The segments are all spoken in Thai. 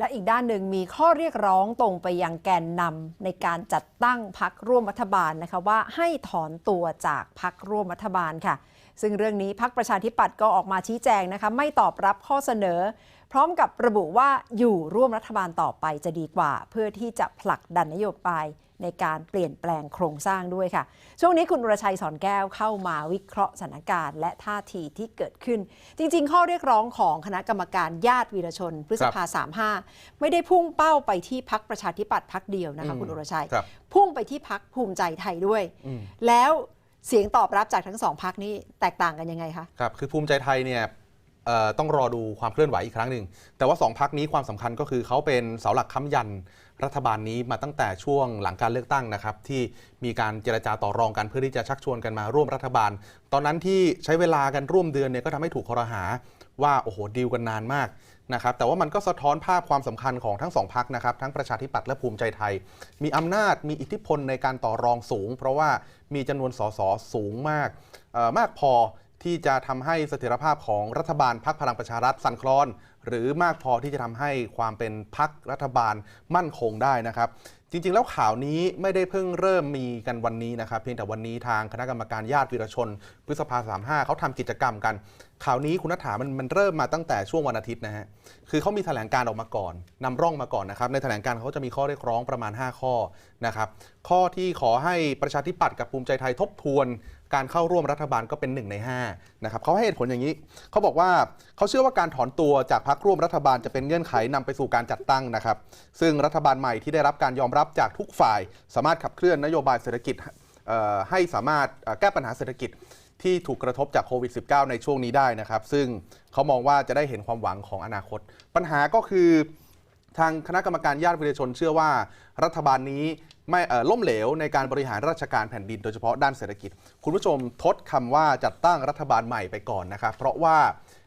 และอีกด้านหนึ่งมีข้อเรียกร้องตรงไปยังแกนนำในการจัดตั้งพักร่วมรัฐบาลนะคะว่าให้ถอนตัวจากพักร่วมรัฐบาลค่ะ ซึ่งเรื่องนี้พักประชาธิปัตย์ก็ออกมาชี้แจงนะคะไม่ตอบรับข้อเสนอ พร้อมกับระบุว่าอยู่ร่วมรัฐบาลต่อไปจะดีกว่า เพื่อที่จะผลักดันนโยบายในการเปลี่ยนแปลงโครงสร้างด้วยค่ะ ช่วงนี้คุณอุรชัยสอนแก้วเข้ามาวิเคราะห์สถานการณ์ และท่าทีที่เกิดขึ้น จริง ๆ ข้อเรียกร้องของคณะกรรมการญาติวีรชน พฤษภา 35 ไม่ได้พุ่งเป้าไปที่พักประชาธิปัตย์พักเดียวนะคะอืมคุณอุรชัยครับพุ่งไปที่พักภูมิใจไทยด้วยอืมแล้วเสียงตอบรับจากทั้งสองพักนี้แตกต่างกันยังไงคะครับคือภูมิใจไทยเนี่ยเอ่อ ต้องรอดูความเคลื่อนไหวอีกครั้งหนึ่ง แต่ว่าสองพักนี้ความสำคัญก็คือเขาเป็นเสาหลักค้ำยันรัฐบาลนี้มาตั้งแต่ช่วงหลังการเลือกตั้งนะครับ ที่มีการเจรจาต่อรองกันเพื่อที่จะชักชวนกันมาร่วมรัฐบาล ตอนนั้นที่ใช้เวลากันร่วมเดือนเนี่ยก็ทำให้ถูกคอรหาว่าโอ้โหดีลกันนานมากนะครับแต่ว่ามันก็สะท้อนภาพความสำคัญของทั้งสองพักนะครับ ทั้งประชาธิปัตย์และภูมิใจไทย มีอำนาจมีอิทธิพลในการต่อรองสูง เพราะว่ามีจำนวนสสสูงมากมากพอ ที่จะทำให้เสถียรภาพของรัฐบาลพักพลังประชารัฐสั่นคลอน หรือมากพอที่จะทำให้ความเป็นพักรัฐบาลมั่นคงได้นะครับ จริง ๆ แล้วข่าวนี้ไม่ได้เพิ่งเริ่มมีกันวันนี้นะครับ เพียงแต่วันนี้ทางคณะกรรมการญาติวีรชน พฤษภา35เขาทำกิจกรรมกัน ข่าวนี้คุณนัฐามันมันเริ่มมาตั้งแต่ช่วงวันอาทิตย์นะฮะคือเขามีแถลงการออกมาก่อนนำร่องมาก่อนนะครับในแถลงการเขาจะมีข้อเรียกร้องประมาณ 5 ข้อนะครับข้อที่ขอให้ประชาธิปัตย์กับภูมิใจไทยทบทวน การเข้าร่วมรัฐบาลก็เป็นหนึ่งใน5นะครับเขาให้เหตุผลอย่างนี้เขาบอกว่าเขาเชื่อว่าการถอนตัวจากพักร่วมรัฐบาลจะเป็นเงื่อนไขนำไปสู่การจัดตั้งนะครับ ซึ่งรัฐบาลใหม่ที่ได้รับการยอมรับจากทุกฝ่าย สามารถขับเคลื่อนนโยบายเศรษฐกิจให้สามารถแก้ปัญหาเศรษฐกิจที่ถูกกระทบจากโควิด -19 ในช่วงนี้ได้นะครับ ซึ่งเขามองว่าจะได้เห็นความหวังของอนาคต ปัญหาก็คือ ทางคณะกรรมการญาติวิรชนเชื่อว่า รัฐบาลนี้ ไม่เอ่มเหลวในการบริหารราชการแผ่นดินโดยเฉพาะด้านเศรษฐกิจ คุณผู้ชมทดคำว่าจัดตั้งรัฐบาลใหม่ไปก่อนนะครับ เพราะว่า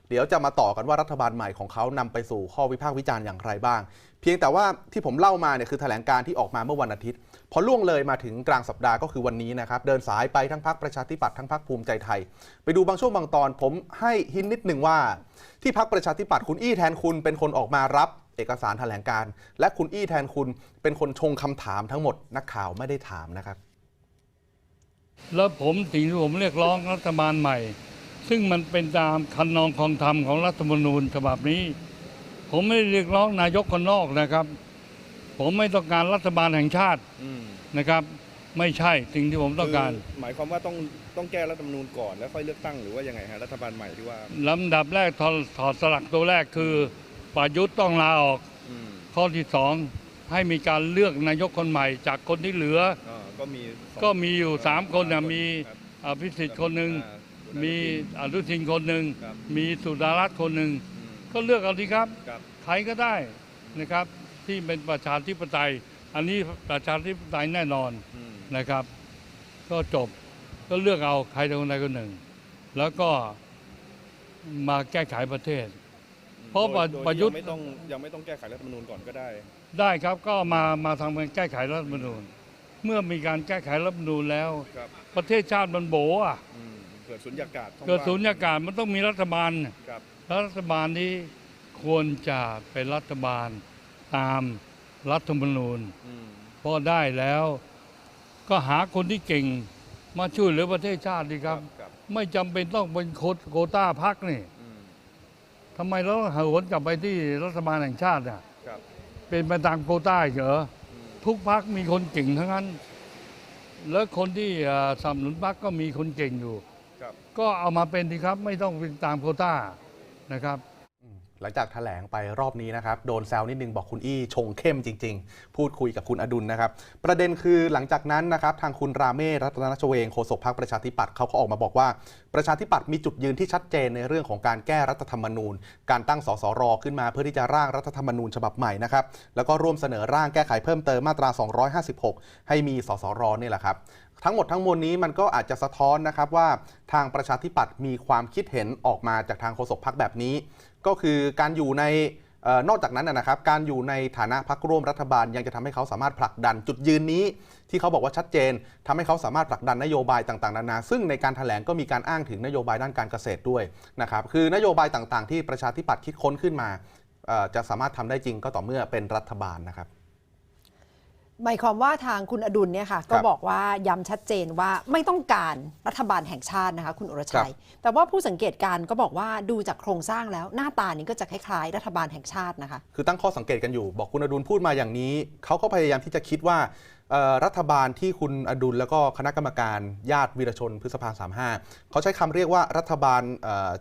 เดี๋ยวจะมาต่อกันว่ารัฐบาลใหม่ของเขานำไปสู่ข้อวิพากษ์วิจารณ์อย่างไรบ้าง เพียงแต่ว่าที่ผมเล่ามาเนี่ยคือแถลงการที่ออกมาเมื่อวันอาทิตย์ พอล่วงเลยมาถึงกลางสัปดาห์ก็คือวันนี้นะครับ เดินสายไปทั้งพักประชาธิปัตย์ทั้งพักภูมิใจไทย ไปดูบางช่วงบางตอนผมให้หินนิดหนึ่งว่า ที่พักประชาธิปัตย์คุณอี้แทนคุณเป็นคนออกมารับ เอกสารแถลงการณ์และคุณอี้แทนคุณเป็นคนชงคำถามทั้งหมดนักข่าวไม่ได้ถามนะครับ แล้วผมสิ่งที่ผมเรียกร้องรัฐบาลใหม่ ซึ่งมันเป็นตามคันนองคลองธรรมของรัฐธรรมนูญฉบับนี้ ผมไม่ได้เรียกร้องนายกคนนอกนะครับ ผมไม่ต้องการรัฐบาลแห่งชาติอืมนะครับ ไม่ใช่สิ่งที่ผมต้องการ คือหมายความว่าต้องต้องแก้รัฐธรรมนูญก่อนแล้วค่อยเลือกตั้งหรือว่ายังไงฮะรัฐบาลใหม่ที่ว่า ลำดับแรกถอดถอดสลักตัวแรกคือ ประยุทธ์ต้องลาออก อืมข้อที่สองให้มีการเลือกนายกคนใหม่ จากคนที่เหลือ อ่าก็มีสองก็มีอยู่สามคนนะสามมีครับอภิสิทธิ์คนหนึ่งอ่ามีอนุทินคนหนึ่งครับ มีสุดารัตน์คนหนึ่งอืมก็เลือกเอาทีครับ ครับ ใครก็ได้นะครับ ที่เป็นประชาธิปไตย อันนี้ประชาธิปไตยแน่นอนอืมนะครับ ก็จบก็เลือกเอาใครคนใดคนหนึ่ง แล้วก็มาแก้ไขประเทศ เพราะโดยโดประยุทธ์ งไม่ต้องยังไม่ต้องแก้ไขรัฐธรรมนูญก่อนก็ได้ ได้ครับก็มามาทำการแก้ไขรัฐธรรมนูญ เมื่อมีการแก้ไขรัฐธรรมนูญแล้ว ครับประเทศชาติมันโบอะอืมเกิดสุญญากาศท้องเกิดว่างสูญญากาศมันต้องมีรัฐบาล ครับแล้วรัฐบาลนี้ควรจะเป็นรัฐบาลตามรัฐธรรมนูญ อืมพอได้แล้ว ก็หาคนที่เก่งมาช่วยเหลือประเทศชาติดีครับ ครับ ไม่จำเป็นต้องเป็นโคตโควต้าพักนี่อืม ทำไมเราต้องหวนกลับไปที่รัฐบาลแห่งชาติอะครับ เป็นไปตามโควต้าเหรออืมทุกพักมีคนเก่งทั้งนั้น แล้วคนที่เอ่อสนับสนุนพักก็มีคนเก่งอยู่ครับก็เอามาเป็นดีครับ ไม่ต้องเป็นตามโควต้านะครับ หลังจากแถลงไปรอบนี้นะครับ โดนแซวนิดนึงบอกคุณอี้ชงเข้มจริง ๆ พูดคุยกับคุณอดุลนะครับ ประเด็นคือหลังจากนั้นนะครับทางคุณราเมศรัตนชเวงโฆษกพรรคประชาธิปัตย์เขาก็ออกมาบอกว่า ประชาธิปัตย์มีจุดยืนที่ชัดเจนในเรื่องของการแก้รัฐธรรมนูญ การตั้งสสรขึ้นมาเพื่อที่จะร่างรัฐธรรมนูญฉบับใหม่นะครับแล้วก็ร่วมเสนอร่างแก้ไขเพิ่มเติมมาตรา 256 ให้มีสสรนี่แหละครับทั้งหมดทั้งมวลนี้มันก็อาจจะสะท้อนนะครับว่าทางประชาธิปัตย์มีความคิดเห็นออกมาจากทางโฆษกพรรคแบบนี้ ก็คือการอยู่ในนอกจากนั้นนะครับ การอยู่ในฐานะพรรคร่วมรัฐบาลยังจะทำให้เขาสามารถผลักดันจุดยืนนี้ ที่เขาบอกว่าชัดเจนทำให้เขาสามารถผลักดันนโยบายต่างๆนานา ซึ่งในการถแถลงก็มีการอ้างถึงนโยบายด้านการเกษตรด้วยนะครับคือนโยบายต่างๆ ที่ประชาธิปัตย์คิดค้นขึ้นมาจะสามารถทำได้จริงก็ต่อเมื่อเป็นรัฐบาลนะครับ หมายความว่าทางคุณอดุลเนี่ยค่ะ ก็บอกว่าย้ำชัดเจนว่าไม่ต้องการรัฐบาลแห่งชาตินะคะ คุณอรชัย แต่ว่าผู้สังเกตการณ์ก็บอกว่าดูจากโครงสร้างแล้วหน้าตานี้ก็จะคล้ายๆรัฐบาลแห่งชาตินะคะ คือตั้งข้อสังเกตกันอยู่ บอกคุณอดุลพูดมาอย่างนี้เขาก็พยายามที่จะคิดว่าเอ่อรัฐบาลที่คุณอดุลแล้วก็คณะกรรมการญาติวีรชนพฤษภา35เขาใช้คำเรียกว่ารัฐบาลเอ่อ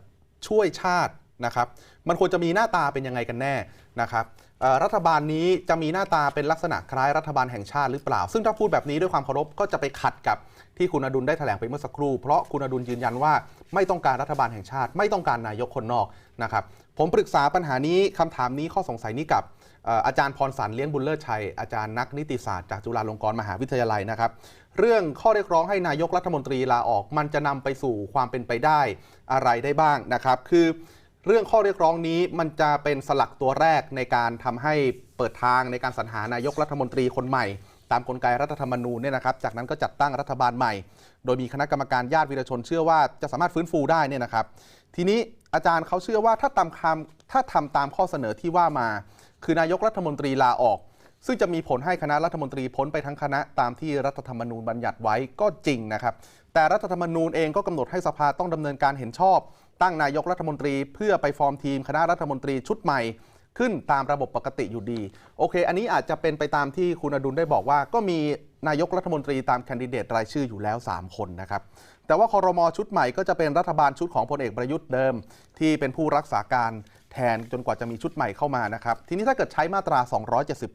ช่วยชาตินะครับ มันควรจะมีหน้าตาเป็นยังไงกันแน่นะครับเอ่อ รัฐบาลนี้จะมีหน้าตาเป็นลักษณะคล้ายรัฐบาลแห่งชาติหรือเปล่า ซึ่งถ้าพูดแบบนี้ด้วยความเคารพก็จะไปขัดกับที่คุณอดุลได้แถลงไปเมื่อสักครู่ เพราะคุณอดุลยืนยันว่าไม่ต้องการรัฐบาลแห่งชาติ ไม่ต้องการนายกคนนอกนะครับผมปรึกษาปัญหานี้คำถามนี้ข้อสงสัยนี้กับอาจารย์พรสันเลี้ยงบุญเลิศชัย อาจารย์นักนิติศาสตร์จากจุฬาลงกรณ์มหาวิทยาลัยนะครับ เรื่องข้อเรียกร้องให้นายกรัฐมนตรีลาออก มันจะนำไปสู่ความเป็นไปได้อะไรได้บ้างนะครับ คือ เรื่องข้อเรียกร้องนี้มันจะเป็นสลักตัวแรกในการทำให้เปิดทางในการสรรหานายกรัฐมนตรีคนใหม่ ตามกลไกรัฐธรรมนูญเนี่ยนะครับ จากนั้นก็จัดตั้งรัฐบาลใหม่ โดยมีคณะกรรมการญาติวีรชนเชื่อว่าจะสามารถฟื้นฟูได้เนี่ยนะครับ ทีนี้อาจารย์เขาเชื่อว่าถ้าตามคำถ้าทำตามข้อเสนอที่ว่ามา คือนายกรัฐมนตรีลาออก ซึ่งจะมีผลให้คณะรัฐมนตรีพ้นไปทั้งคณะตามที่รัฐธรรมนูญบัญญัติไว้ก็จริงนะครับ แต่รัฐธรรมนูญเองก็กำหนดให้สภาต้องดำเนินการเห็นชอบ ตั้งนายกรัฐมนตรีเพื่อไปฟอร์มทีมคณะรัฐมนตรีชุดใหม่ ขึ้นตามระบบปกติอยู่ดี โอเค อันนี้อาจจะเป็นไปตามที่คุณอดุลได้บอกว่า ก็มีนายกรัฐมนตรีตามแคนดิเดตรายชื่ออยู่แล้ว 3 คนนะครับแต่ว่าคอรมอชุดใหม่ก็จะเป็นรัฐบาลชุดของพลเอกประยุทธ์เดิม ที่เป็นผู้รักษาการแทนจนกว่าจะมีชุดใหม่เข้ามานะครับ ทีนี้ถ้าเกิดใช้มาตรา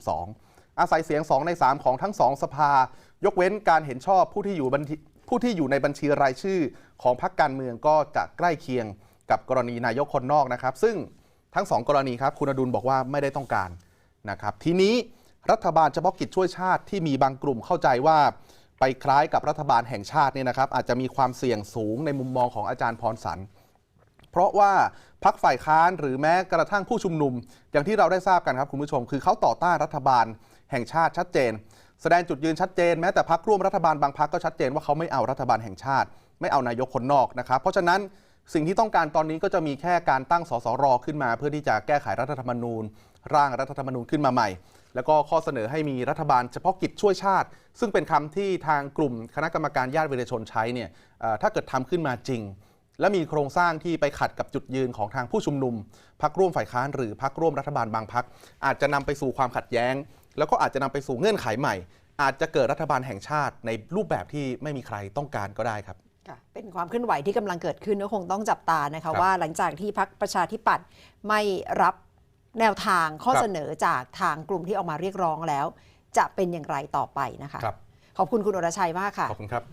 272 อาศัยเสียง 2 ใน 3 ของทั้ง 2 สภา ยกเว้นการเห็นชอบผู้ที่อยู่บัญช ผู้ที่อยู่ในบัญชีรายชื่อของพรรคการเมืองก็จะใกล้เคียงกับกรณีนายกคนนอกนะครับ ซึ่งทั้งสองกรณีครับคุณอดุลบอกว่าไม่ได้ต้องการนะครับ ทีนี้รัฐบาลเฉพาะกิจช่วยชาติที่มีบางกลุ่มเข้าใจว่าไปคล้ายกับรัฐบาลแห่งชาติเนี่ยนะครับ อาจจะมีความเสี่ยงสูงในมุมมองของอาจารย์พรสันเพราะว่าพักฝ่ายค้านหรือแม้กระทั่งผู้ชุมนุม อย่างที่เราได้ทราบกันครับคุณผู้ชม คือเขาต่อต้านรัฐบาลแห่งชาติชัดเจน แสดงจุดยืนชัดเจนแม้แต่พักร่วมรัฐบาลบางพักก็ชัดเจนว่าเขาไม่เอารัฐบาลแห่งชาติ ไม่เอานายกคนนอกนะครับเพราะฉะนั้นสิ่งที่ต้องการตอนนี้ก็จะมีแค่การตั้งสสรขึ้นมา เพื่อที่จะแก้ไขรัฐธรรมนูญ ร่างรัฐธรรมนูญขึ้นมาใหม่ แล้วก็ข้อเสนอให้มีรัฐบาลเฉพาะกิจช่วยชาติ ซึ่งเป็นคำที่ทางกลุ่มคณะกรรมการญาติวีรชนใช้เนี่ยถ้าเกิดทำขึ้นมาจริง และมีโครงสร้างที่ไปขัดกับจุดยืนของทางผู้ชุมนุมพักร่วมฝ่ายค้านหรือพักร่วมรัฐบาลบางพักอาจจะนำไปสู่ความขัดแย้ง แล้วก็อาจจะนำไปสู่เงื่อนไขใหม่ อาจจะเกิดรัฐบาลแห่งชาติในรูปแบบที่ไม่มีใครต้องการก็ได้ครับค่ะเป็นความเคลื่อนไหวที่กำลังเกิดขึ้นก็คงต้องจับตานะครัคะบว่าหลังจากที่พักประชาธิปัตย์ไม่รับแนวทางข้อครับเสนอจากทางกลุ่มที่ออกมาเรียกร้องแล้ว จะเป็นอย่างไรต่อไปนะคะครับขอบคุณคุณอรชัยมากค่ะขอบคุณครับ